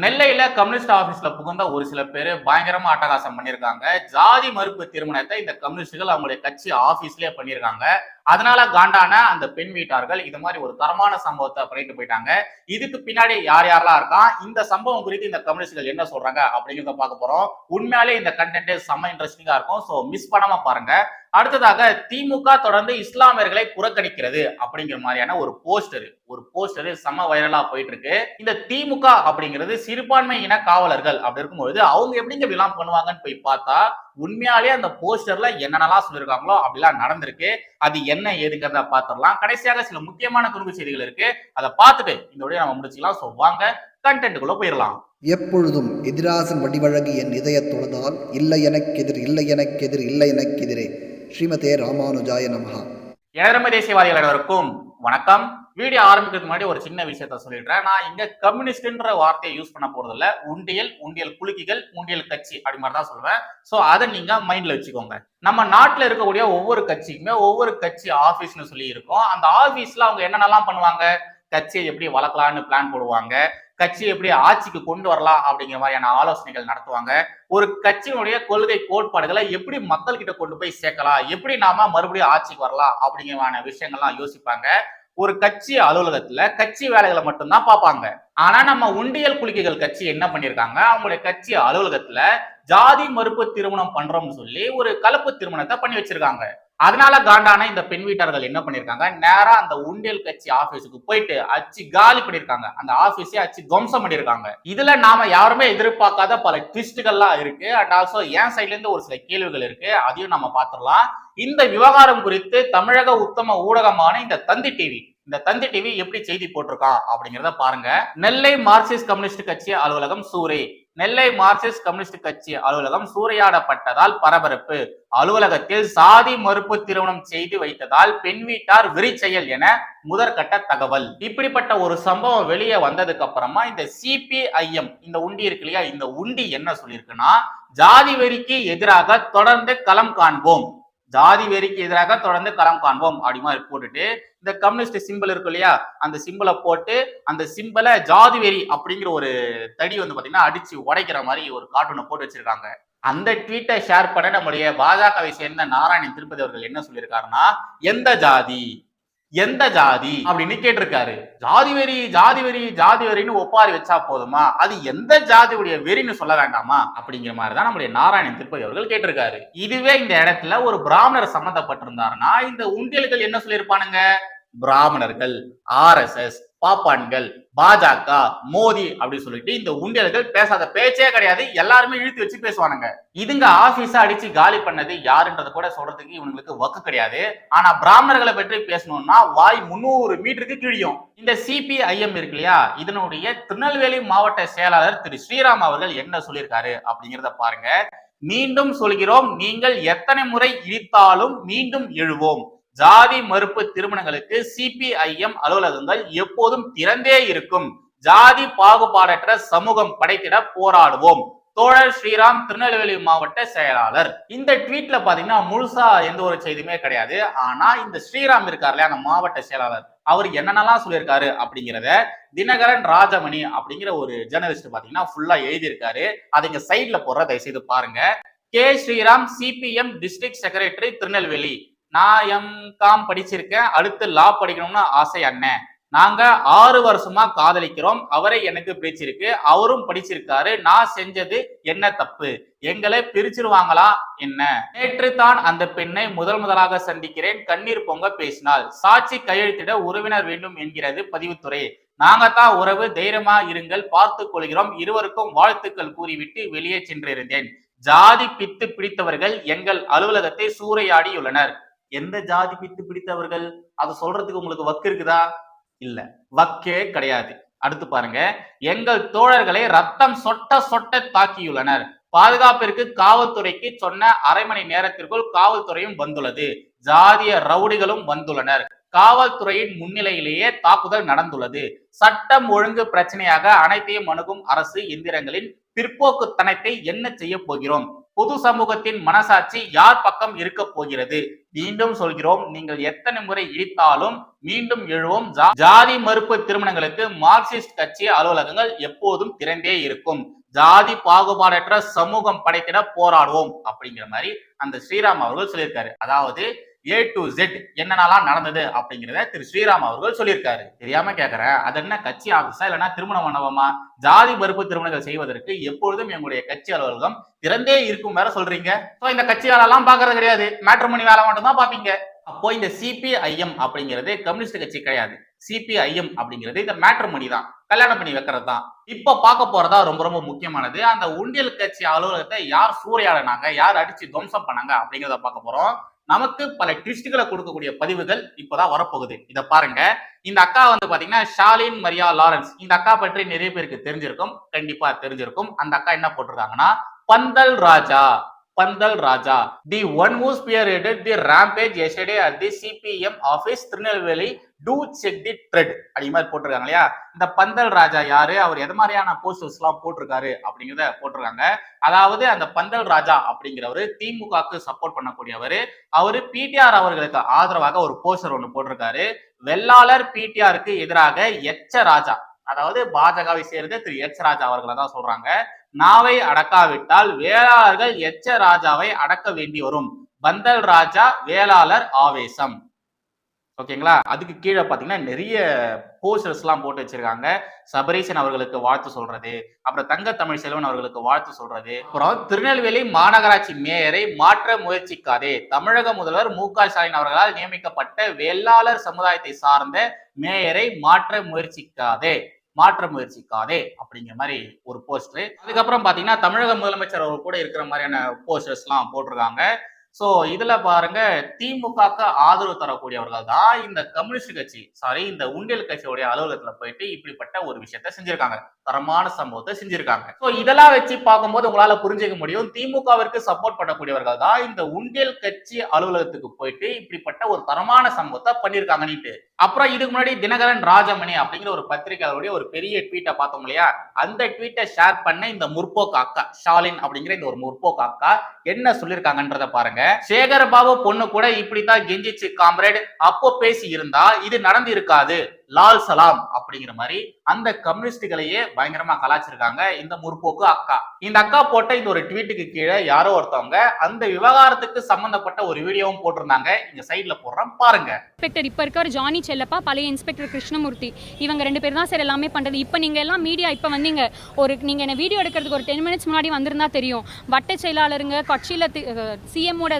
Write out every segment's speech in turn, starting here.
நெல்லையில communist ஆபீஸ்ல புகுந்த ஒரு சில பேர் பயங்கரமா அட்டகாசம் பண்ணிருக்காங்க. ஜாதி மறுப்பு திருமணத்தை இந்த கம்யூனிஸ்டுகள் அவங்களுடைய கட்சி ஆபீஸ்லயே பண்ணிருக்காங்க. அதனால காண்டான அந்த பெண் வீட்டார்கள் இது மாதிரி ஒரு தரமான சம்பவத்தை பண்ணிட்டு போயிட்டாங்க. இதுக்கு பின்னாடி யார் யாரெல்லாம் இருக்கா? இந்த சம்பவம் குறித்து இந்த கம்யூனிஸ்டுகள் என்ன சொல்றாங்க அப்படிங்கிறத பார்க்க போறோம். உண்மையாலே இந்த கண்டென்ட் செம்ம இன்ட்ரெஸ்டிங்கா இருக்கும். ஸோ மிஸ் பண்ணாம பாருங்க. அடுத்ததாக திமுக தொடர்ந்து இஸ்லாமியர்களை புறக்கணிக்கிறது அப்படிங்கிற மாதிரியான ஒரு போஸ்டர். ஒரு போஸ்டர் செம்ம வைரலா போயிட்டு இருக்கு இந்த திமுக அப்படிங்கிறது சிறுபான்மை இன காவலர்கள் அப்படி இருக்கும்பொழுது அவங்க எப்படிங்க விழாம் பண்ணுவாங்கன்னு போய் பார்த்தா உண்மையாலே அந்த போஸ்டர்ல என்னென்னலாம் சொல்லியிருக்காங்களோ அப்படிலாம் நடந்திருக்கு. அது என்ன ஏதுங்கிறத பார்த்துடலாம். கடைசியாக சில முக்கியமான துணுக்கு செய்திகள் இருக்கு. அதை பார்த்துட்டு இந்த வழியை நம்ம முடிச்சுக்கலாம். ஸோ வாங்க கண்டென்ட்டுக்குள்ள போயிடலாம் எப்பொழுதும் எதிராசன் வடிவழகு என் இதயத் தொழுதால் இல்லை எனக்கெதிர் இல்லை எனக்கெதிர் இல்லை எனக்கெதிரே ஸ்ரீமதே ராமானுஜாய நமஹா. ஏழரமை தேசியவாதிகள் அனைவருக்கும் வணக்கம். வீடியோ ஆரம்பிக்கிறதுக்கு முன்னாடி ஒரு சின்ன விஷயத்த சொல்லிடுறேன். நான் இங்க கம்யூனிஸ்ட்ன்ற வார்த்தையை யூஸ் பண்ண போறது இல்ல உண்டியல் உண்டியல் குலுக்கிகள் உண்டியல் கட்சி அப்படி மாதிரி தான் சொல்லுவேன். சோ அதை நீங்க மைண்ட்ல வச்சுக்கோங்க. நம்ம நாட்டுல இருக்கக்கூடிய ஒவ்வொரு கட்சிக்குமே ஒவ்வொரு கட்சி ஆபீஸ்னு சொல்லி இருக்கும் அந்த ஆபீஸ்ல அவங்க என்னென்னலாம் பண்ணுவாங்க? கட்சியை எப்படி வளர்க்கலாம்னு பிளான் போடுவாங்க கட்சியை எப்படி ஆட்சிக்கு கொண்டு வரலாம் அப்படிங்கிற மாதிரியான ஆலோசனைகள் நடத்துவாங்க. ஒரு கட்சியினுடைய கொள்கை கோட்பாடுகளை எப்படி மக்கள் கிட்ட கொண்டு போய் சேர்க்கலாம் எப்படி நாம மறுபடியும் ஆட்சிக்கு வரலாம் அப்படிங்கிற விஷயங்கள்லாம் யோசிப்பாங்க. ஒரு கட்சி அலுவலகத்துல கட்சி வேலைகளை மட்டும்தான் பார்ப்பாங்க. ஆனா நம்ம உண்டியல் குலுக்கைகள் கட்சி என்ன பண்ணிருக்காங்க அவங்களுடைய கட்சி அலுவலகத்துல ஜாதி மறுப்பு திருமணம் பண்றோம்னு சொல்லி ஒரு கலப்பு திருமணத்தை பண்ணி வச்சிருக்காங்க. அதனால காண்டான இந்த பெண் வீட்டார்கள் என்ன பண்ணிருக்காங்க? நேரா அந்த உண்டியல் கட்சி ஆபீஸுக்கு போயிட்டு அச்சு காலி பண்ணிருக்காங்க. அந்த ஆபீஸே அச்சு துவம்சம் பண்ணிருக்காங்க. இதுல நாம யாருமே எதிர்பார்க்காத பல ட்விஸ்டுகள்லாம் இருக்கு. அண்ட் ஆல்சோ என் சைட்ல இருந்து ஒரு சில கேள்விகள் இருக்கு. அதையும் நம்ம பார்த்துடலாம் இந்த விவகாரம் குறித்து தமிழக உத்தம ஊடகமான இந்த தந்தி டிவி இந்த தந்தி டிவி எப்படி செய்தி போட்டிருக்கான் அப்படிங்கிறத பாருங்க. நெல்லை மார்க்சிஸ்ட் கம்யூனிஸ்ட் கட்சி அலுவலகம் சூரே. நெல்லை மார்க்சிஸ்ட் கம்யூனிஸ்ட் கட்சி அலுவலகம் சூறையாடப்பட்டதால் பரபரப்பு. அலுவலகத்தில் சாதி மறுப்பு திருமணம் செய்து வைத்ததால் பெண் வீட்டார் விரிச்செயல் என முதற்கட்ட தகவல். இப்படிப்பட்ட ஒரு சம்பவம் வெளியே வந்ததுக்கு அப்புறமா இந்த சிபிஐஎம் இந்த உண்டி இருக்கு இல்லையா இந்த உண்டி என்ன சொல்லியிருக்குன்னா ஜாதி வெறிக்கு எதிராக தொடர்ந்து களம் காண்போம். ஜாதி வெறிக்கு எதிராக தொடர்ந்து களம் காண்போம் அப்படி மாதிரி போட்டுட்டு இந்த கம்யூனிஸ்ட் சிம்பிள் இருக்கு இல்லையா? அந்த சிம்பிளை போட்டு அந்த சிம்பிளை ஜாதி வெறி அப்படிங்கிற ஒரு தடி வந்து பாத்தீங்கன்னா அடிச்சு உடைக்கிற மாதிரி ஒரு கார்ட்டூனை போட்டு வச்சிருக்காங்க. அந்த ட்வீட்டை ஷேர் பண்ண நம்முடைய பாஜகவை சேர்ந்த நாராயணன் திருப்பதி அவர்கள் என்ன சொல்லியிருக்காருன்னா எந்த ஜாதி? எந்த ஜாதி அப்படின்னு கேட்டிருக்காரு. ஜாதி வெறி ஜாதி வெறி ஜாதி வெறின்னு ஒப்பாரி வச்சா போதுமா? அது எந்த ஜாதியுடைய வெறின்னு சொல்ல வேண்டாமா? அப்படிங்கிற மாதிரி தான் நம்முடைய நாராயணன் திருப்பதி அவர்கள் கேட்டிருக்காரு. இதுவே இந்த இடத்துல ஒரு பிராமணர் சம்மந்தப்பட்டிருந்தாருன்னா இந்த உண்டியல்கள் என்ன சொல்லியிருப்பானுங்க? பிராமணர்கள் ஆர்எஸ்எஸ் பாப்பான்கள் பாஜக மோடி அப்படின்னு சொல்லிட்டு இந்த உண்டியல்கள் பேசாத பேச்சே கிடையாது. எல்லாருமே இழுத்து வச்சு பேசுவானுங்க. இதுங்க ஆபீஸ அடிச்சு காலி பண்ணது யாருன்றத கூட சொல்றதுக்கு இவங்களுக்கு வக்கு கிடையாது. ஆனா பிராமணர்களை பற்றி பேசணும்னா வாய் முன்னூறு மீட்டருக்கு கிழியும். இந்த சிபிஐஎம் இருக்கு இல்லையா? இதனுடைய திருநெல்வேலி மாவட்ட செயலாளர் திரு ஸ்ரீராம் அவர்கள் என்ன சொல்லியிருக்காரு அப்படிங்கிறத பாருங்க. மீண்டும் சொல்கிறோம். நீங்கள் எத்தனை முறை இழித்தாலும் மீண்டும் எழுவோம். ஜாதி மறுப்பு திருமணங்களுக்கு சிபிஐஎம் அலுவலகங்கள் எப்போதும் திறந்தே இருக்கும். ஜாதி பாகுபாடற்ற சமூகம் படைத்திட போராடுவோம். தோழர் ஸ்ரீராம் திருநெல்வேலி மாவட்ட செயலாளர். இந்த ட்வீட்ல பாத்தீங்கன்னா முழுசா எந்த ஒரு செய்தியுமே கிடையாது. ஆனா இந்த ஸ்ரீராம் இருக்கார் இல்லையா அந்த மாவட்ட செயலாளர் அவர் என்னென்னலாம் சொல்லியிருக்காரு அப்படிங்கிறத தினகரன் ராஜமணி அப்படிங்கிற ஒரு ஜேர்னலிஸ்ட் பாத்தீங்கன்னா ஃபுல்லா எழுதியிருக்காரு. அதை இங்க சைட்ல போடுற தயவு செய்து பாருங்க. K Sriram CPM district secretary Tirunelveli. நான் எம்காம் படிச்சிருக்கேன் அடுத்து லா படிக்கணும்னு ஆசை அண்ணன் நாங்க ஆறு வருஷமா காதலிக்கிறோம் அவரை எனக்கு பிடிச்சிருக்கு அவரும் படிச்சிருக்காரு நான் செஞ்சது என்ன தப்பு? எங்களை பிரிச்சிருவாங்களா என்ன? நேற்று தான் அந்த பெண்ணை முதல் முதலாக சந்திக்கிறேன் கண்ணீர் பொங்க பேசினாள். சாட்சி கையெழுத்திட உறவினர் வேண்டும் என்கிறது பதிவுத்துறை. நாங்க தான் உறவு தைரியமா இருங்கள் பார்த்து கொள்கிறோம் இருவருக்கும் வாழ்த்துக்கள் கூறிவிட்டு வெளியே சென்றிருந்தேன். ஜாதி பித்து பிடித்தவர்கள் எங்கள் அலுவலகத்தை சூறையாடியுள்ளனர். எந்த ஜாதி பித்து பிடித்தவர்கள் அதை சொல்றதுக்கு உங்களுக்கு வக்கு இருக்குதா? இல்ல. வக்கே கிடையாது. அடுத்து பாருங்க. எங்கள் தோழர்களை ரத்தம் சொட்ட சொட்ட தாக்கியுள்ளனர். பாதுகாப்பிற்கு காவல்துறைக்கு சொன்ன அரை மணி நேரத்திற்குள் காவல்துறையும் வந்துள்ளது. ஜாதிய ரவுடிகளும் வந்துள்ளனர். காவல்துறையின் முன்னிலையிலேயே தாக்குதல் நடந்துள்ளது. சட்டம் ஒழுங்கு பிரச்சனையாக அனைத்தையும் அணுகும் அரசு எந்திரங்களின் பிற்போக்குத்தனத்தை என்ன செய்ய போகிறோம்? பொது சமூகத்தின் மனசாட்சி யார் பக்கம் இருக்க போகிறது? மீண்டும் சொல்கிறோம் நீங்கள் எத்தனை முறை இடித்தாலும் மீண்டும் எழுவோம். ஜாதி மறுப்பு திருமணங்களுக்கு மார்க்சிஸ்ட் கட்சி அலுவலகங்கள் எப்போதும் திறந்தே இருக்கும். ஜாதி பாகுபாடற்ற சமூகம் படைத்திட போராடுவோம் அப்படிங்கிற மாதிரி அந்த ஸ்ரீராம் அவர்கள் சொல்லியிருக்காரு. அதாவது ஏ டு ஜெட் என்னென்னலாம் நடந்தது அப்படிங்கிறத திரு ஸ்ரீராம் அவர்கள் சொல்லியிருக்காரு. தெரியாம கேட்கறேன் அது என்ன கட்சி ஆபீஸா இல்லைன்னா திருமண மண்டபமா? ஜாதி மறுப்பு திருமணங்கள் செய்வதற்கு எப்பொழுதும் எங்களுடைய கட்சி அலுவலகம் திறந்தே இருக்கும் வேற சொல்றீங்க. ஸோ இந்த கட்சி வேலைலாம் பாக்குறது கிடையாது. மேட்ரிமோனி வேலை மட்டும் தான் பாப்பீங்க. அப்போ இந்த சிபிஐஎம் அப்படிங்கிறது கம்யூனிஸ்ட் கட்சி கிடையாது. சிபிஐஎம் அப்படிங்கிறது இந்த மேட்ரிமோனி தான். கல்யாணம் பண்ணி வைக்கிறது தான். இப்ப பார்க்க போறதா ரொம்ப ரொம்ப முக்கியமானது அந்த உண்டியல் கட்சி அலுவலகத்தை யார் சூறையாடினாங்க யார் அடிச்சு துவம்சம் பண்ணாங்க அப்படிங்கிறத பார்க்க போறோம். நமக்கு பல ட்விஸ்ட்களை கொடுக்கக்கூடிய பதிவுகள் இப்போதான் வரப்போகுது. இதை பாருங்க. இந்த அக்கா வந்து பாத்தீங்கன்னா ஷாலின் மரியா லாரன்ஸ். இந்த அக்கா பற்றி நிறைய பேருக்கு தெரிஞ்சிருக்கும் கண்டிப்பா தெரிஞ்சிருக்கும். அந்த அக்கா என்ன போட்டிருக்காங்கன்னா பந்தல் ராஜா பந்தல் ராஜா. The one moose bear the rampage stay at the CPM office Tirunelveli to check the thread அப்படி மாதிரி போட்டிருக்காங்க இல்லையா? இந்த பந்தல் ராஜா யாரு? அவர் எது மாதிரியான போஸ்டர்ஸ் எல்லாம் போட்டிருக்காரு அப்படிங்கிறத போட்டிருக்காங்க. அதாவது அந்த பந்தல் ராஜா அப்படிங்கிறவரு திமுகவுக்கு சப்போர்ட் பண்ணக்கூடியவர். அவரு பிடிஆர் அவர்களுக்கு ஆதரவாக ஒரு போஸ்டர் ஒன்று போட்டிருக்காரு. வெள்ளாளர் பிடிஆருக்கு எதிராக எச்ச ராஜா அதாவது பாஜகவை சேர்ந்த திரு எச் ராஜா அவர்களை தான் சொல்றாங்க. நாவை அடக்காவிட்டால் வேளாளர்கள் எச்ச ராஜாவை அடக்க வேண்டி வரும். பந்தல் ராஜா வேளாளர் ஆவேசம். ஓகேங்களா? அதுக்கு கீழே பார்த்தீங்கன்னா நிறைய போஸ்டர்ஸ்லாம் போட்டு வச்சிருக்காங்க. சபரீசன் அவர்களுக்கு வாழ்த்து சொல்றது. அப்புறம் தங்க தமிழ் செல்வன் அவர்களுக்கு வாழ்த்து சொல்றது. அப்புறம் திருநெல்வேலி மாநகராட்சி மேயரை மாற்ற முயற்சிக்காதே. தமிழக முதல்வர் மு க ஸ்டாலின் அவர்களால் நியமிக்கப்பட்ட வேளாளர் சமுதாயத்தை சார்ந்த மேயரை மாற்ற முயற்சிக்காதே. மாற்ற முயற்சிக்காதே அப்படிங்கிற மாதிரி ஒரு போஸ்டர் அதுக்கப்புறம் பாத்தீங்கன்னா தமிழக முதலமைச்சர் அவர் கூட இருக்கிற மாதிரியான போஸ்டர்ஸ் எல்லாம் போட்டிருக்காங்க. சோ இதுல பாருங்க திமுகக்கு ஆதரவு தரக்கூடியவர்கள் தான் இந்த கம்யூனிஸ்ட் கட்சி சாரி இந்த உண்டியல் கட்சியோடைய அலுவலகத்துல போயிட்டு இப்படிப்பட்ட ஒரு விஷயத்த செஞ்சிருக்காங்க. தரமான சம்பவத்தை செஞ்சிருக்காங்க. சோ இதெல்லாம் வச்சு பார்க்கும்போது உங்களால புரிஞ்சுக்க முடியும் திமுகவிற்கு சப்போர்ட் பண்ணக்கூடியவர்கள் தான் இந்த உண்டியல் கட்சி அலுவலகத்துக்கு போயிட்டு இப்படிப்பட்ட ஒரு தரமான சம்பவத்தை பண்ணிருக்காங்கன்னுட்டு அப்புறம் இதுக்கு முன்னாடி தினகரன் ராஜமணி அப்படிங்கிற ஒரு பத்திரிகையாளருடைய ஒரு பெரிய ட்வீட்டை பார்த்தோம் இல்லையா? அந்த ட்வீட்டை ஷேர் பண்ண இந்த முற்போக்கு அக்கா ஷாலின் அப்படிங்கிற இந்த ஒரு முற்போக்கு அக்கா என்ன சொல்லியிருக்காங்கன்றத பாருங்க. சேகர் பாபு பொண்ணு கூட இப்படித்தான் கெஞ்சிச்சு காம்ரேட் அப்போ பேசி இருந்தா இது நடந்து இருக்காது லால் சலாம் அப்படிங்கிற மாதிரி அந்த கம்யூனிஸ்டுகளையே பயங்கரமா கலாச்சிருக்காங்க. இந்த முற்போக்கு அக்கா. இந்த அக்கா போட்ட இந்த ஒரு ட்வீட்டுக்கு கீழே யாரோ ஒருத்தவங்க அந்த விவகாரத்துக்கு சம்பந்தப்பட்ட ஒரு வீடியோவும் போட்டிருந்தாங்க. இங்க சைட்ல போடுறேன் பாருங்க. இன்ஸ்பெக்டர் இப்போ இருக்கிற ஜானி செல்லப்பா பழைய இன்ஸ்பெக்டர் கிருஷ்ணமூர்த்தி. இவங்க ரெண்டு பேர் தான் சார் எல்லாமே பண்ணுறது இப்போ நீங்கள் எல்லாம் மீடியா இப்போ வந்தீங்க. ஒரு நீங்கள் என்ன வீடியோ எடுக்கிறதுக்கு ஒரு டென் மினிட்ஸ் முன்னாடி வந்திருந்தா தெரியும். வட்ட செயலாளருங்க கட்சியில் சிஎம்மோட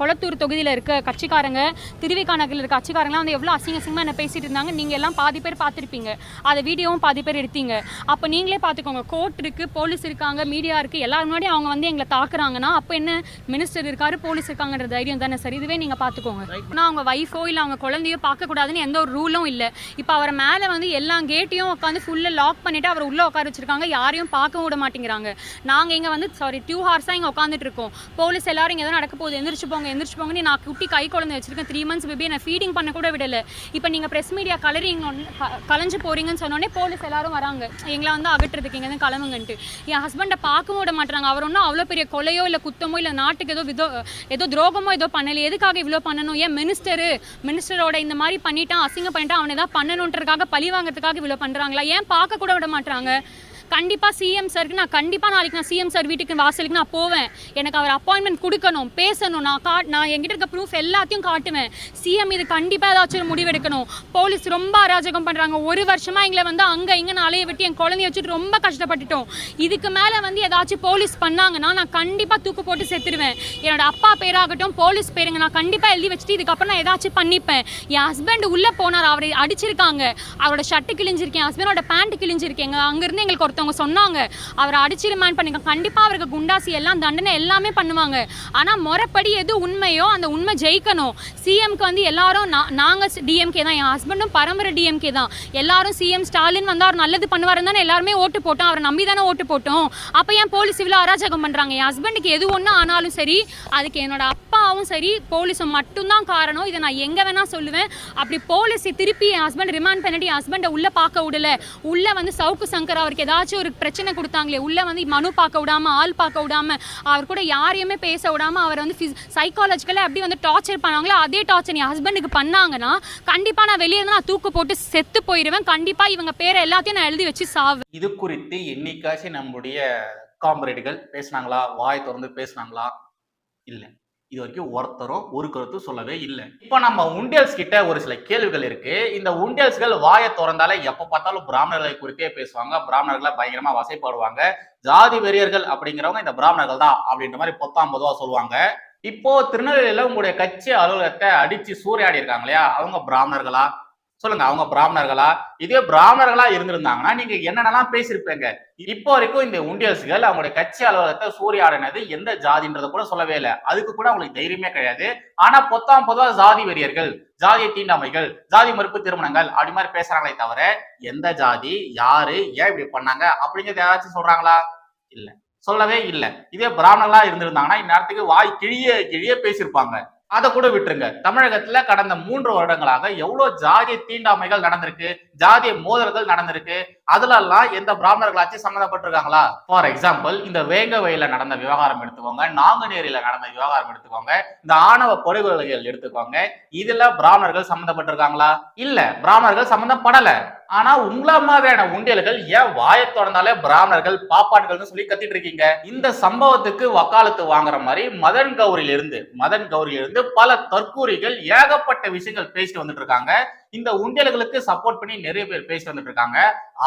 கொளத்தூர் தொகுதியில் இருக்க கட்சிக்காரங்க திருவிக்கா நகரில் இருக்க கட்சிக்காரங்களாம் வந்து எவ்வளோ அசிங்க அசிங்கமாக என்ன பேசிட்டு இருந்தாங்க. நீங்கள் எல்லாம் பாதி பேர் பார்த்துருப்பீங்க. அதை வீடியோவும் பாதி பேர் எடுத்தீங்க. அப்போ நீங்களே பார்த்துக்கோங்க கோர்ட் இருக்குது போலீஸ் இருக்காங்க மீடியா இருக்குது எல்லாரும் முன்னாடி அவங்க வந்து எங்களை தாக்குறாங்கன்னா அப்போ என்ன? மினிஸ்டர் இருக்காரு போலீஸ் இருக்காங்கன்ற தைரியம் தானே? சார் இதுவே நீங்கள் பார்த்துக்கோங்க. ஆனால் அவங்க ஒய்ஃபோ இல்லை அவங்க குழந்தையோ பார்க்கக்கூடாதுன்னு எந்த ஒரு ரூலும் இல்லை. இப்போ அவரை மேலே வந்து எல்லா கேட்டையும் உட்காந்து ஃபுல்லாக லாக் பண்ணிவிட்டு அவர் உள்ளே உட்கார வச்சிருக்காங்க யாரையும் பார்க்கவும் விட மாட்டேங்கிறாங்க. நாங்கள் இங்கே வந்து சாரி டூ ஹார்ஸாக இங்கே உட்காந்துட்டு இருக்கோம். போலீஸ் எல்லாரும் இங்கே தான் நடக்க போகுது எந்திரிச்சு போங்க எந்திரிச்சு போங்கன்னு நான் குட்டி கை குழந்தை வச்சிருக்கேன். த்ரீ மந்த்ஸ் பேபி நான் ஃபீடிங் பண்ண கூட விடலை. இப்போ நீங்கள் ப்ரெஸ் மீடியா கலரிங் கலைஞ்சு போறீங்கன்னு சொன்னோடனே போலீஸ் எல்லாரும் வராங்க. எங்களை வந்து அகற்றுறதுக்கு இங்கே கிளம்புங்கன்ட்டு. என் ஹஸ்பண்டை பார்க்கவும் விட மாட்டுறாங்க அவர் ஒன்றும் அவ்வளோ பெரிய கொலையோ இல்லை குத்தமோ இல்லை நாட்டுக்கு ஏதோ விதோ ஏதோ துரோகமோ ஏதோ பண்ணல எதுக்காக இவ்வளோ பண்ணணும்? ஏன் மினிஸ்டரு மினிஸ்டரோட இந்த மாதிரி பண்ணிட்டான் அசிங்கம் பண்ணிட்டான் அவனை ஏதாவது பண்ணணுன்றதுக்காக பழி வாங்குறதுக்காக இவ்வளோ பண்ணுறாங்களா ஏன் பார்க்க கூட விட மாட்டுறாங்க கண்டிப்பாக சிஎம் சாருக்கு நான் கண்டிப்பாக நாளைக்கு நான் சிஎம் சார் வீட்டுக்கு வாசலுக்கு நான் போவேன். எனக்கு அவர் அப்பாயின்மெண்ட் கொடுக்கணும் பேசணும். நான் கா நான் என்கிட்ட இருக்க ப்ரூஃப் எல்லாத்தையும் காட்டுவேன். சிஎம் இது கண்டிப்பாக ஏதாச்சும் ஒரு முடிவெடுக்கணும் போலீஸ் ரொம்ப அராஜகம் பண்ணுறாங்க ஒரு வருஷமாக எங்களை வந்து அங்கே இங்கே அலைய விட்டு என் குழந்தைய வச்சுட்டு ரொம்ப கஷ்டப்பட்டுட்டோம். இதுக்கு மேலே வந்து ஏதாச்சும் போலீஸ் பண்ணாங்கன்னா நான் கண்டிப்பாக தூக்கு போட்டு செத்துருவேன். என்னோட அப்பா பேராகட்டும் போலீஸ் பேருங்க நான் கண்டிப்பாக எழுதி வச்சுட்டு இதுக்கப்புறம் நான் ஏதாச்சும் பண்ணிப்பேன். என் ஹஸ்பண்ட் உள்ளே போனார் அவரை அடிச்சிருக்காங்க. அவரோட ஷர்ட்டு கிழிஞ்சிருக்கேன் ஹஸ்பண்டோட பேண்ட் கிழிஞ்சிருக்கேங்க அங்கேருந்து எங்களுக்கு ஒருத்தவங்க சொன்னாங்க அவரை அடிச்சு ரிமாண்ட் பண்ணிக்க கண்டிப்பாக அவருக்கு குண்டாசி எல்லாம் தண்டனை எல்லாமே பண்ணுவாங்க. ஆனால் முறைப்படி எது உண்மையோ அந்த உண்மை ஜெயிக்கணும். சிஎம்க்கு வந்து எல்லாரும் நான் நாங்கள் டிஎம்கே தான். என் ஹஸ்பண்டும் பரம்பரை டிஎம்கே தான். எல்லாரும் சிஎம் ஸ்டாலின் வந்து அவர் நல்லது பண்ணுவாருன்னு தானே எல்லாருமே ஓட்டு போட்டோம். அவரை நம்பி தானே ஓட்டு போட்டோம். அப்போ ஏன் போலீஸ் இவ்வளோ அராஜகம் பண்ணுறாங்க என் ஹஸ்பண்டுக்கு எது ஒன்று ஆனாலும் சரி அதுக்கு என்னோட அப்பாவும் சரி போலீஸும் மட்டும்தான் காரணம். இதை நான் எங்கே வேணால் சொல்லுவேன். அப்படி போலீஸ் திருப்பி என் ஹஸ்பண்ட் ரிமாண்ட் பண்ணிட்டு என் ஹஸ்பண்டை உள்ளே பார்க்க விடல. உள்ளே வந்து சவுக்கு சங்கர் அவருக்கு ஏதாச்சும் ஒரு பிரச்சனை கொடுத்தாங்களே உள்ளே வந்து மனு பார்க்க விடாம ஆள் பார்க்க விடாம அவர் கூட யாரையுமே பேச விடாம அவர் வந்து சைக்காலஜிக்கலாக எப்படி வந்து டார்ச்சர் பண்ணாங்களோ அதே டார்ச்சர் என் ஹஸ்பண்டுக்கு பண்ணாங்கன்னா கண்டிப்பாக நான் வெளியே இருந்து நான் தூக்கு போட்டு செத்து போயிடுவேன் கண்டிப்பாக இவங்க பேரை எல்லாத்தையும் நான் எழுதி வச்சு சாவேன் இது குறித்து என்னைக்காச்சும் நம்முடைய காம்ரேடுகள் பேசினாங்களா? வாய் திறந்து பேசினாங்களா? இல்ல. இது வரைக்கும் ஒருத்தரும் ஒரு கருத்து சொல்லவே இல்லை. இப்போ நம்ம உண்டியல்ஸ் கிட்ட ஒரு சில கேள்விகள் இருக்கு. இந்த உண்டியல்ஸ்கள் வாயை திறந்தாலே எப்போ பார்த்தாலும் பிராமணர்களை குறித்தே பேசுவாங்க. பிராமணர்களை பயங்கரமா வசைப்பாடுவாங்க. ஜாதி வெறியர்கள் அப்படிங்கிறவங்க இந்த பிராமணர்கள் தான் அப்படின்ற மாதிரி பொத்தாம் பொதுவா சொல்லுவாங்க. இப்போ திருநெல்வேலியில உங்களுடைய கட்சி அலுவலகத்தை அடிச்சு சூறையாடி இருக்காங்க இல்லையா? அவங்க பிராமணர்களா? சொல்லுங்க அவங்க பிராமணர்களா? இதே பிராமணர்களா இருந்திருந்தாங்கன்னா நீங்க என்னென்னலாம் பேசியிருப்பீங்க? இப்போ வரைக்கும் இந்த உண்டியல்ஸ்கள் அவங்களுடைய கட்சி அலுவலகத்தை சூறையாடினது எந்த ஜாதின்றத கூட சொல்லவே இல்லை. அதுக்கு கூட அவங்களுக்கு தைரியமே கிடையாது. ஆனா பொத்தாம் பொதுவா ஜாதி வெறியர்கள் ஜாதிய தீண்டாமைகள் ஜாதி மறுப்பு திருமணங்கள் அப்படி மாதிரி பேசுறாங்களே தவிர எந்த ஜாதி யாரு ஏன் இப்படி பண்ணாங்க அப்படிங்கிறது யாராச்சும் சொல்றாங்களா? இல்ல. சொல்லவே இல்லை. இதே பிராமணர்களா இருந்திருந்தாங்கன்னா இந்நேரத்துக்கு வாய் கிழிய கிழிய பேசியிருப்பாங்க. அதை கூட விட்டுருங்க. தமிழகத்துல கடந்த மூன்று வருடங்களாக எவ்வளவு ஜாதி தீண்டாமைகள் நடந்திருக்கு ஜாதிய மோதல்கள் நடந்திருக்கு அதுல எல்லாம் எந்த பிராமணர்களாச்சும் சம்மந்தப்பட்டிருக்காங்களா? ஃபார் எக்ஸாம்பிள் இந்த வேங்க வயல நடந்த விவகாரம் எடுத்துக்கோங்க நாங்குநேரியில நடந்த விவகாரம் எடுத்துக்கோங்க இந்த ஆணவ படுகொலைகள் எடுத்துக்கோங்க இதுல பிராமணர்கள் சம்மந்தப்பட்டிருக்காங்களா? இல்ல பிராமணர்கள் சம்மந்தப்படல. ஆனா உங்களா மாதிரியான உண்டியல்கள் ஏன் வாய தொடர்ந்தாலே பிராமணர்கள் பாப்பான்கள்னு சொல்லி கத்திட்டு இருக்கீங்க? இந்த சம்பவத்துக்கு வக்காலத்து வாங்குற மாதிரி மதன் கௌரியிலிருந்து மதன் கௌரியிலிருந்து பல தற்கூரிகள் ஏகப்பட்ட விஷயங்கள் பேசிட்டு வந்துட்டு இருக்காங்க. இந்த உண்டியல்களுக்கு சப்போர்ட் பண்ணி நிறைய பேர் பேசி வந்துட்டு இருக்காங்க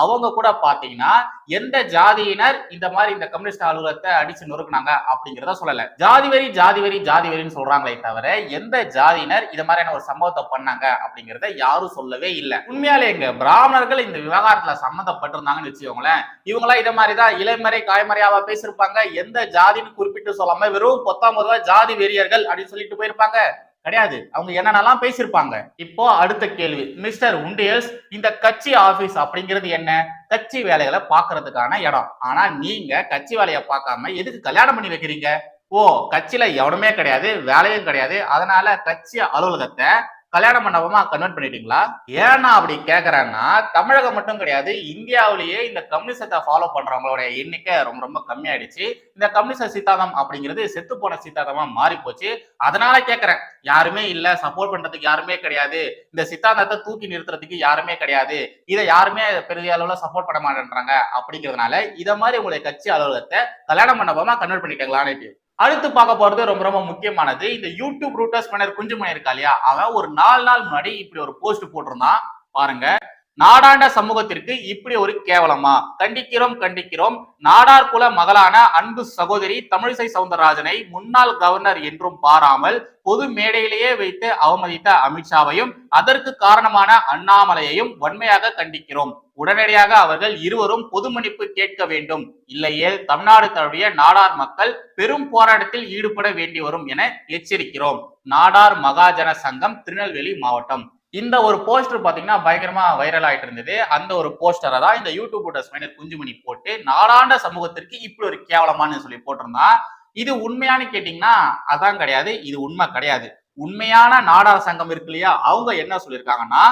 அவங்க கூட பாத்தீங்கன்னா எந்த ஜாதியினர் இந்த மாதிரி இந்த கம்யூனிஸ்ட் அலுவலகத்தை அடிச்சு நொறுக்குனாங்க அப்படிங்கிறத சொல்லல. ஜாதி வரி ஜாதி வரி ஜாதி வரின்னு சொல்றாங்களே தவிர எந்த ஜாதியினர் இது மாதிரியான ஒரு சம்பவத்தை பண்ணாங்க அப்படிங்கிறத யாரும் சொல்லவே இல்லை. உண்மையாலே எங்க பிராமணர்கள் இந்த விவகாரத்துல சம்மந்தப்பட்டிருந்தாங்கன்னு வச்சுக்கோங்களேன். இவங்களா இதை மாதிரிதான் இளைமறை காய்மறையாவா பேசியிருப்பாங்க. எந்த ஜாதின்னு குறிப்பிட்டு சொல்லாம வெறும் பத்தொன்பது ஜாதி வெறியர்கள் அப்படின்னு சொல்லிட்டு போயிருப்பாங்க. கிடையாது. அவங்க என்னென்னலாம் பேசியிருப்பாங்க? இப்போ அடுத்த கேள்வி. மிஸ்டர் உண்டியல்ஸ் இந்த கட்சி ஆபீஸ் அப்படிங்கிறது என்ன? கட்சி வேலைகளை பாக்குறதுக்கான இடம். ஆனா நீங்க கட்சி வேலையை பார்க்காம எதுக்கு கல்யாணம் பண்ணி வைக்கிறீங்க? ஓ கட்சியில எவனுமே கிடையாது வேலையும் கிடையாது. அதனால கட்சி அலுவலகத்தை கல்யாண மண்டபமா கன்வெர்ட் பண்ணிட்டீங்களா? ஏன்னா அப்படி கேக்குறேன்னா தமிழகம் மட்டும் கிடையாது இந்தியாவிலேயே இந்த கம்யூனிசத்தை ஃபாலோ பண்றவங்களோட எண்ணிக்கை ரொம்ப ரொம்ப கம்மியாயிடுச்சு. இந்த கம்யூனிச சித்தாந்தம் அப்படிங்கிறது செத்து போன சித்தாந்தமா மாறி போச்சு அதனால கேக்குறேன் யாருமே இல்ல சப்போர்ட் பண்றதுக்கு யாருமே கிடையாது. இந்த சித்தாந்தத்தை தூக்கி நிறுத்துறதுக்கு யாருமே கிடையாது. இதை யாருமே பெரிய அளவுல சப்போர்ட் பண்ண மாட்டேன்றாங்க அப்படிங்கிறதுனால இதை மாதிரி உங்களுடைய கட்சி அலுவலகத்தை கல்யாண மண்டபமா கன்வெர்ட் பண்ணிட்டீங்களான்னு அடுத்து பார்க்க போறது ரொம்ப ரொம்ப முக்கியமானது. இந்த யூடியூப் ரூட்டர்ஸ் பண்ணர் குஞ்சுமணி இருக்கா இல்லையா? அவன் ஒரு நாலு நாள் முன்னாடி இப்படி ஒரு போஸ்ட் போட்டிருந்தான். பாருங்க. நாடாண்ட சமூகத்திற்கு இப்படி ஒரு கேவலமா? கண்டிக்கிறோம் கண்டிக்கிறோம். நாடார் குல மகளான அன்பு சகோதரி தமிழிசை சவுந்தரராஜனை முன்னாள் கவர்னர் என்றும் பாராமல் பொது மேடையிலேயே வைத்து அவமதித்த அமித்ஷாவையும் அதற்கு காரணமான அண்ணாமலையையும் வன்மையாக கண்டிக்கிறோம். உடனடியாக அவர்கள் இருவரும் பொது மன்னிப்பு கேட்க வேண்டும். இல்லையேல் தமிழ்நாடு தழுவிய நாடார் மக்கள் பெரும் போராட்டத்தில் ஈடுபட வேண்டி வரும் என எச்சரிக்கிறோம். நாடார் மகாஜன சங்கம் திருநெல்வேலி மாவட்டம். இந்த ஒரு போஸ்டர் பாத்தீங்கன்னா பயங்கரமா வைரல் ஆயிட்டு இருந்தது. அந்த ஒரு போஸ்டரை தான் இந்த யூடியூப் மைனர் குஞ்சுமணி போட்டு நாடாண்ட சமூகத்திற்கு இப்படி ஒரு கேவலமான்னு சொல்லி போட்டிருந்தான். இது உண்மையானு கேட்டீங்கன்னா அதான் கிடையாது. இது உண்மை கிடையாது. உண்மையான நாடார் சங்கம் இருக்கு இல்லையா? அவங்க என்ன சொல்லியிருக்காங்கன்னா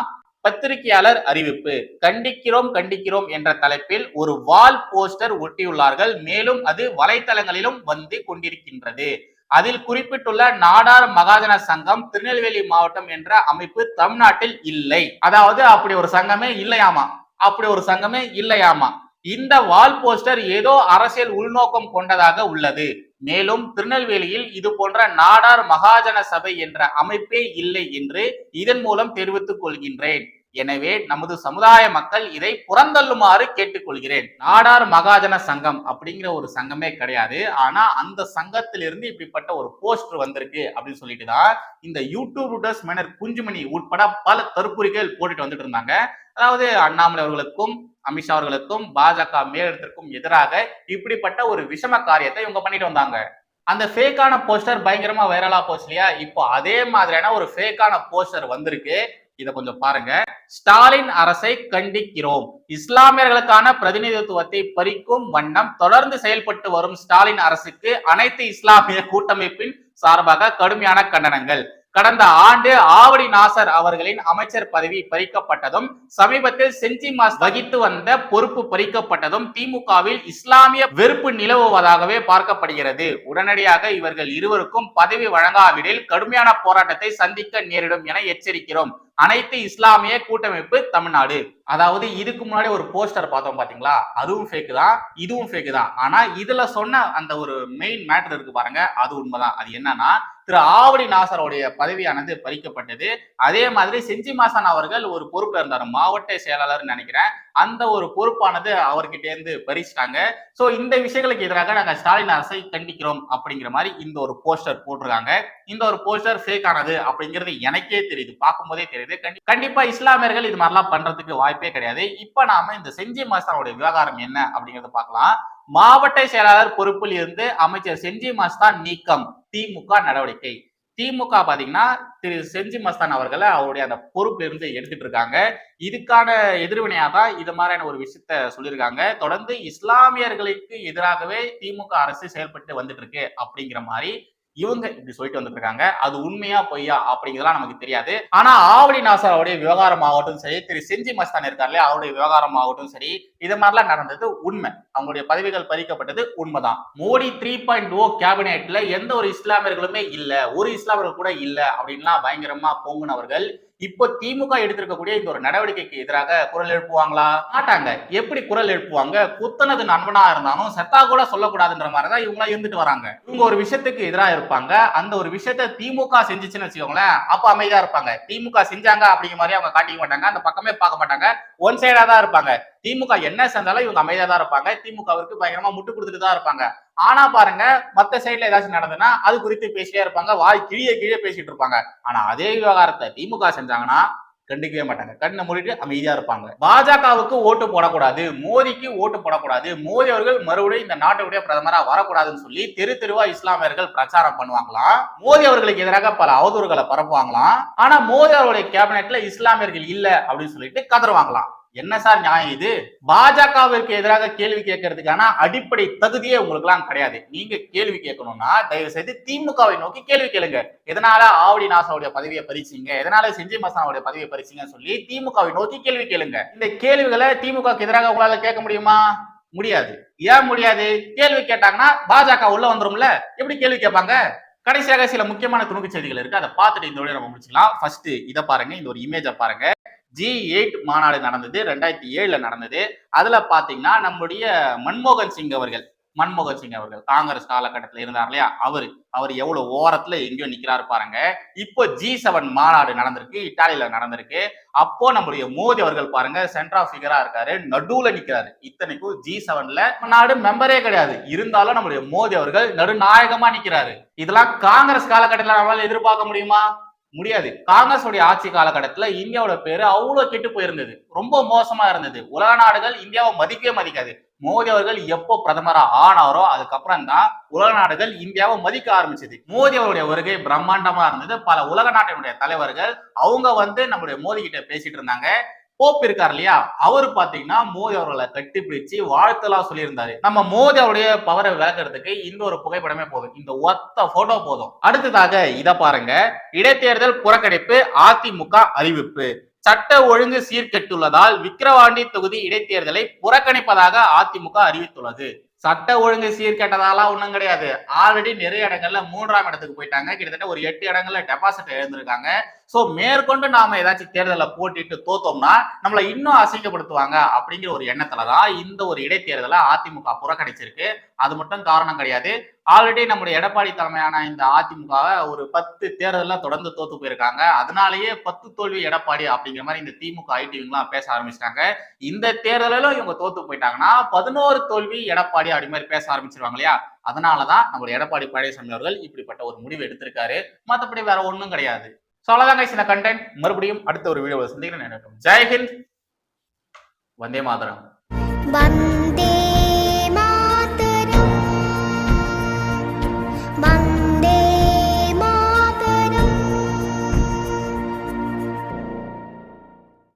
பத்திரிகையாளர் அறிவிப்பு கண்டிக்கிறோம் கண்டிக்கிறோம் என்ற தலைப்பில் ஒரு வால் போஸ்டர் ஒட்டியுள்ளார்கள். மேலும் அது வலைத்தளங்களிலும் வந்து கொண்டிருக்கின்றது. அதில் குறிப்பிட்டுள்ள நாடார் மகாஜன சங்கம் திருநெல்வேலி மாவட்டம் என்ற அமைப்பு தமிழ்நாட்டில் இல்லை. அதாவது அப்படி ஒரு சங்கமே இல்லையாமா? அப்படி ஒரு சங்கமே இல்லையாமா? இந்த வால் போஸ்டர் ஏதோ அரசியல் உள்நோக்கம் கொண்டதாக உள்ளது. மேலும் திருநெல்வேலியில் இது போன்ற நாடார் மகாஜன சபை என்ற அமைப்பே இல்லை என்று இதன் மூலம் தெரிவித்துக் கொள்கின்றேன். எனவே நமது சமுதாய மக்கள் இதை புறந்தள்ளுமாறு கேட்டுக்கொள்கிறேன். நாடார் மகாஜன சங்கம் அப்படிங்கிற ஒரு சங்கமே கிடையாது. ஆனா அந்த சங்கத்திலிருந்து இப்படிப்பட்ட ஒரு போஸ்டர் வந்திருக்கு அப்படின்னு சொல்லிட்டு தான் இந்த யூடியூப் மேனர் குஞ்சுமணி உட்பட பல தற்புரிகள் போட்டுட்டு வந்துட்டு இருந்தாங்க. அதாவது அண்ணாமலை அவர்களுக்கும் அமித்ஷா அவர்களுக்கும் பாஜக மேலிடத்திற்கும் எதிராக இப்படிப்பட்ட ஒரு விஷம காரியத்தை இவங்க பண்ணிட்டு வந்தாங்க. அந்த ஃபேக்கான போஸ்டர் பயங்கரமா வைரலா போச்சு இல்லையா? இப்போ அதே மாதிரியான ஒரு ஃபேக்கான போஸ்டர் வந்திருக்கு. இதை கொஞ்சம் பாருங்க. ஸ்டாலின் அரசை கண்டிக்கிறோம். இஸ்லாமியர்களுக்கான பிரதிநிதித்துவத்தை பறிக்கும் வண்ணம் தொடர்ந்து செயல்பட்டு வரும் ஸ்டாலின் அரசுக்கு அனைத்து இஸ்லாமிய கூட்டமைப்பின் சார்பாக கடுமையான கண்டனங்கள். கடந்த ஆண்டு ஆவடி நாசர் அவர்களின் அமைச்சர் பதவி பறிக்கப்பட்டதும் சமீபத்தில் செஞ்சி மாஸ் வகித்து வந்த பொறுப்பு பறிக்கப்பட்டதும் திமுகவில் இஸ்லாமிய வெறுப்பு நிலவுவதாகவே பார்க்கப்படுகிறது. உடனடியாக இவர்கள் இருவருக்கும் பதவி வழங்காவிடில் கடுமையான போராட்டத்தை சந்திக்க நேரிடும் என எச்சரிக்கிறோம். அனைத்து இஸ்லாமிய கூட்டமைப்பு தமிழ்நாடு. அதாவது இதுக்கு முன்னாடி ஒரு போஸ்டர் பார்த்தோம் பாத்தீங்களா? அதுவும் ஃபேக்கு தான் இதுவும் ஃபேக்கு தான். ஆனா இதுல சொன்ன அந்த ஒரு மெயின் மேட்டர் இருக்கு பாருங்க அது உண்மைதான். அது என்னன்னா திரு ஆவடி நாசருடைய பதவியானது பறிக்கப்பட்டது. அதே மாதிரி செஞ்சி மாசான் அவர்கள் ஒரு பொறுப்புல இருந்தார். மாவட்ட செயலாளர் நினைக்கிறேன். அந்த ஒரு பொறுப்பானது அவர்கிட்ட இருந்து பறிச்சிட்டாங்க. சோ இந்த விஷயங்களுக்கு எதிராக நாங்க ஸ்டாலின் அரசை கண்டிக்கிறோம் அப்படிங்கிற மாதிரி இந்த ஒரு போஸ்டர் போட்டிருக்காங்க. இந்த ஒரு போஸ்டர் ஃபேக் ஆனது அப்படிங்கிறது எனக்கே தெரியுது. பார்க்கும்போதே தெரியுது. கண்டிப்பா இஸ்லாமியர்கள் இது மாதிரிலாம் பண்றதுக்கு வாய்ப்பே கிடையாது. இப்ப நாம இந்த செஞ்சி மாஸ்தானுடைய விவகாரம் என்ன அப்படிங்கறத பார்க்கலாம். மாவட்ட செயலாளர் பொறுப்பில் இருந்து அமைச்சர் செஞ்சி மாஸ்தான் நீக்கம். திமுக நடவடிக்கை. திமுக பாத்தீங்கன்னா திரு செஞ்சி மஸ்தான் அவர்களை அவருடைய அந்த பொறுப்பிலிருந்து எடுத்துட்டு இருக்காங்க. இதுக்கான எதிர்வினையா தான் இது மாதிரியான ஒரு விஷயத்த சொல்லியிருக்காங்க. தொடர்ந்து இஸ்லாமியர்களுக்கு எதிராகவே திமுக அரசு செயல்பட்டு வந்துட்டு இருக்கு அப்படிங்கிற மாதிரி இவங்க இப்படி சொல்லிட்டு வந்துட்டு அது உண்மையா பொய்யா அப்படிங்கிறதெல்லாம் நமக்கு தெரியாது. ஆனா ஆவடி நாசர் அவருடைய விவகாரம் ஆகட்டும் சரி திரு செஞ்சி மஸ்தான் இருக்காருல்ல அவருடைய விவகாரம் ஆகட்டும் சரி இது மாதிரிலாம் நடந்தது உண்மை. அவங்களுடைய பதவிகள் பறிக்கப்பட்டது உண்மைதான். மோடி த்ரீ பாயிண்ட் ஓ கேபினெட்ல எந்த ஒரு இஸ்லாமியர்களுமே இல்ல ஒரு இஸ்லாமியர்கள் கூட இல்ல அப்படின்லாம் பயங்கரமா பொங்குனவர்கள் இப்போ திமுக எடுத்திருக்கக்கூடிய இந்த ஒரு நடவடிக்கைக்கு எதிராக குரல் எழுப்புவாங்களா? மாட்டாங்க. எப்படி குரல் எழுப்புவாங்க? குத்தனது நண்பனா இருந்தாலும் செத்தா கூட சொல்லக்கூடாதுன்ற மாதிரி தான் இவங்க இருந்துட்டு வராங்க. இவங்க ஒரு விஷயத்துக்கு எதிராக இருப்பாங்க. அந்த ஒரு விஷயத்த திமுக செஞ்சுச்சுன்னு வச்சுக்கோங்களேன் அப்ப அமைதியா இருப்பாங்க. திமுக செஞ்சாங்க அப்படிங்கிற மாதிரி அவங்க காட்டிக்க மாட்டாங்க. அந்த பக்கமே பார்க்க மாட்டாங்க. ஒன் சைடா தான் இருப்பாங்க. திமுக என்ன செஞ்சாலும் இவங்க அமைதியா தான் இருப்பாங்க. திமுகவிற்கு பயங்கரமா முட்டு கொடுத்துட்டு தான் இருப்பாங்க. ஆனா பாருங்க மத்த சைட்ல ஏதாச்சும் நடந்ததுன்னா அது குறித்து பேசிட்டே இருப்பாங்க வாய் கிழிய கிழிய பேசிட்டு இருப்பாங்க. ஆனா அதே விவகாரத்தை திமுக செஞ்சாங்கன்னா கண்டுக்கவே மாட்டாங்க. கண்ணை மூடிட்டு அமைதியா இருப்பாங்க. பாஜகவுக்கு ஓட்டு போடக்கூடாது மோடிக்கு ஓட்டு போடக்கூடாது மோடி அவர்கள் மறுபடியும் இந்த நாட்டுடைய பிரதமரா வரக்கூடாதுன்னு சொல்லி தெரு தெருவா இஸ்லாமியர்கள் பிரச்சாரம் பண்ணுவாங்களாம் மோடி அவர்களுக்கு எதிராக பல அவதூறுகளை பரப்புவாங்களாம் ஆனா மோடி அவருடைய கேபினெட்ல இஸ்லாமியர்கள் இல்ல அப்படின்னு சொல்லிட்டு கதறுவாங்களாம். என்ன சார் நியாயம் இது? பாஜகவிற்கு எதிராக கேள்வி கேட்கறதுக்கான அடிப்படை தகுதியே உங்களுக்கு எல்லாம் கிடையாது. நீங்க கேள்வி கேட்கணும்னா தயவு செய்து திமுகவை நோக்கி கேள்வி கேளுங்க. எதனால ஆவடி நாசாவுடைய பதவியை பறிச்சீங்க? எதனால செஞ்சி மசானாவுடைய பதவியை பறிச்சீங்கன்னு சொல்லி திமுகவை நோக்கி கேள்வி கேளுங்க. இந்த கேள்விகளை திமுகவுக்கு எதிராக உங்களால கேட்க முடியுமா? முடியாது. ஏன் முடியாது? கேள்வி கேட்டாங்கன்னா பாஜக உள்ள வந்துரும்ல? எப்படி கேள்வி கேட்பாங்க? கடைசியாக சில முக்கியமான துணுக்கு செய்திகள் இருக்கு. அதை பார்த்துட்டு இந்த வழியை நம்ம முடிச்சுக்கலாம். ஃபர்ஸ்ட் இதை பாருங்க. இந்த ஒரு இமேஜை பாருங்க. ஜி எயிட் மாநாடு நடந்தது ரெண்டாயிரத்தி ஏழுல நடந்தது. அதுல பாத்தீங்கன்னா நம்முடைய மன்மோகன் சிங் அவர்கள் மன்மோகன் சிங் அவர்கள் காங்கிரஸ் காலகட்டத்தில் இருந்தார் இல்லையா? அவரு அவர் எவ்வளவு ஓரத்துல எங்கேயோ நிக்கிறாரு பாருங்க. இப்போ ஜி செவன் மாநாடு நடந்திருக்கு இத்தாலியில நடந்திருக்கு. அப்போ நம்முடைய மோடி அவர்கள் பாருங்க சென்ட்ரா ஃபிகரா இருக்காரு நடுவுல நிக்கிறாரு. இத்தனைக்கும் ஜி செவன்ல நாடு மெம்பரே கிடையாது. இருந்தாலும் நம்முடைய மோடி அவர்கள் நடுநாயகமா நிக்கிறாரு. இதெல்லாம் காங்கிரஸ் காலகட்டத்தில் நம்மளால எதிர்பார்க்க முடியுமா? முடியாது. காங்கிரஸ் உடைய ஆட்சி காலகட்டத்துல இந்தியாவோட பேரு அவ்வளவு கெட்டு போயிருந்தது. ரொம்ப மோசமா இருந்தது. உலக நாடுகள் இந்தியாவை மதிக்கவே மதிக்காது. மோடி அவர்கள் எப்போ பிரதமரா ஆனாரோ அதுக்கப்புறம் தான் உலக நாடுகள் இந்தியாவை மதிக்க ஆரம்பிச்சது. மோடி அவருடைய வருகை பிரம்மாண்டமா இருந்தது. பல உலக நாட்டினுடைய தலைவர்கள் அவங்க வந்து நம்முடைய மோடி கிட்ட பேசிட்டு இருந்தாங்க. போப் இருக்கார் இல்லையா? அவர் பாத்தீங்கன்னா மோடி அவர்களை கட்டிப்பிடிச்சு வாழ்த்தலா சொல்லியிருந்தாரு. நம்ம மோடி அவருடைய பவரை விளக்குறதுக்கு இன்னொரு புகைப்படமே போதும். இந்த ஒத்த போட்டோ போதும். அடுத்ததாக இதை பாருங்க. இடைத்தேர்தல் புறக்கணிப்பு அதிமுக அறிவிப்பு. சட்ட ஒழுங்கு சீர்கெட்டுள்ளதால் விக்கிரவாண்டி தொகுதி இடைத்தேர்தலை புறக்கணிப்பதாக அதிமுக அறிவித்துள்ளது. சட்ட ஒழுங்கு சீர்கெட்டதாலாம் ஒண்ணும் கிடையாது. ஆல்ரெடி நிறைய இடங்கள்ல மூன்றாம் இடத்துக்கு போயிட்டாங்க. கிட்டத்தட்ட ஒரு எட்டு இடங்கள்ல டெபாசிட் எழுந்திருக்காங்க சோ மேற்கொண்டு நாம ஏதாச்சும் தேர்தலை போட்டிட்டு தோத்தோம்னா நம்மளை இன்னும் அசிங்கப்படுத்துவாங்க அப்படிங்கிற ஒரு எண்ணத்துலதான் இந்த ஒரு இடைத்தேர்தலை அதிமுக புறக்கணிச்சிருக்கு. அது மட்டும் காரணம் கிடையாது. ஆல்ரெடி நம்முடைய எடப்பாடி தலைமையான இந்த அதிமுக ஒரு பத்து தேர்தலில் தொடர்ந்து தோத்து போயிருக்காங்க. அதனாலேயே பத்து தோல்வி எடப்பாடி அப்படிங்கிற மாதிரி இந்த திமுக ஐடிவிங்கெல்லாம் பேச ஆரம்பிச்சிட்டாங்க. இந்த தேர்தலிலும் இவங்க தோத்து போயிட்டாங்கன்னா பதினோரு தோல்வி எடப்பாடி அப்படி மாதிரி பேச ஆரம்பிச்சிருவாங்க இல்லையா? அதனாலதான் நம்மளுடைய எடப்பாடி பழனிசாமி அவர்கள் இப்படிப்பட்ட ஒரு முடிவு எடுத்திருக்காரு. மற்றபடி வேற ஒன்றும் கிடையாது. ஸோ அவ்வளோதாங்க சில கண்டென்ட் மறுபடியும் அடுத்த ஒரு வீடியோவில் சந்திக்கிறேன். நினைக்கும் ஜெய்ஹிந்த். வந்தே மாதரம்.